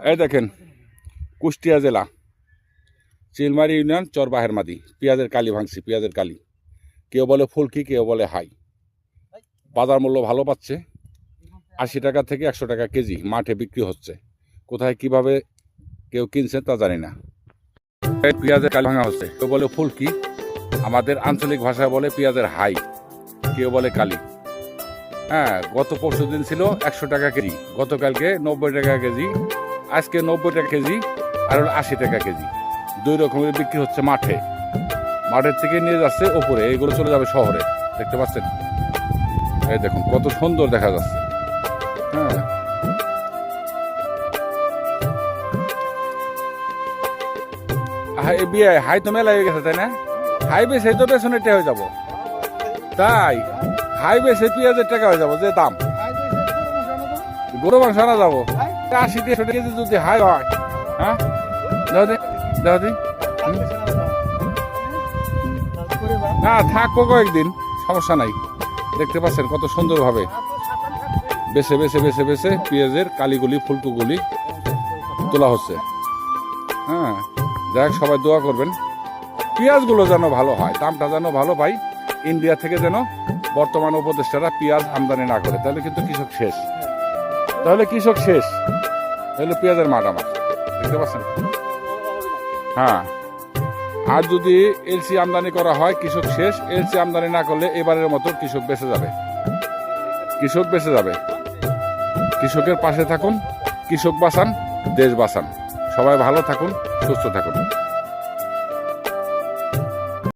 এই দেখেন, কুষ্টিয়া জেলা, চিলমারি ইউনিয়ন, চরবাহের মাদি, পেঁয়াজের কালি ভাঙছি, পেঁয়াজের কালি। কেউ বলে ফুলকি, কেউ বলে হাই। বাজার মূল্য ভালো পাচ্ছে, আশি টাকা থেকে একশো টাকা কেজি মাঠে বিক্রি হচ্ছে। কোথায় কীভাবে কেউ কিনছে তা জানি না। পেঁয়াজের কালি ভাঙা হচ্ছে। কেউ বলে ফুলকি, আমাদের আঞ্চলিক ভাষায় বলে পেঁয়াজের হাই, কেউ বলে কালি। হ্যাঁ গত পরশু দিন ছিল একশো টাকা কেজি, গতকালকে নব্বই টাকা কেজি আজকে নব্বই টাকা কেজি আর আশি টাকা কেজি। দুই রকমের বিক্রি হচ্ছে মাঠে। মাঠের থেকে নিয়ে যাচ্ছে ওপরে এইগুলো চলে যাবে শহরে। দেখতে পাচ্ছেন? এই দেখুন, কত সুন্দর দেখা যাচ্ছে। হ্যাঁ। হাই তো মেলা হয়ে গেছে, তাই না? হাই বেশি তো পেছনেরটা হয়ে যাব। তাই, হাই বেশি পেঁয়াজের টাকা হয়ে যাব, যে দাম। গরু মাংস আনা যাব। আশি দেড়শো কেজি যদি হাই হয় হ্যাঁ? দাও দি দাও দি না থাকব কয়েকদিন সমস্যা নাই। দেখতে পাচ্ছেন কত সুন্দরভাবে বেছে বেছে বেছে বেছে পেঁয়াজের কালিগুলি ফুলকুগুলি তোলা হচ্ছে। হ্যাঁ যাই হোক, সবাই দোয়া করবেন। পেঁয়াজগুলো যেন ভালো হয়, দামটা যেন ভালো পাই, ইন্ডিয়া থেকে যেন বর্তমান উপদেষ্টারা পেঁয়াজ আমদানি না করে, তাহলে কিন্তু কৃষক শেষ। তাহলে কৃষক শেষ। তাহলে পেঁয়াজের মাঠ আমার। দেখতে পাচ্ছেন হ্যাঁ। আর যদি এলসি আমদানি করা হয়, কৃষক শেষ। এলসি আমদানি না করলে এবারের মতো কৃষক বেঁচে যাবে। কৃষক বেঁচে যাবে। কৃষকের পাশে থাকুন, কৃষক বাঁচান, দেশ বাঁচান। সবাই ভালো থাকুন, সুস্থ থাকুন।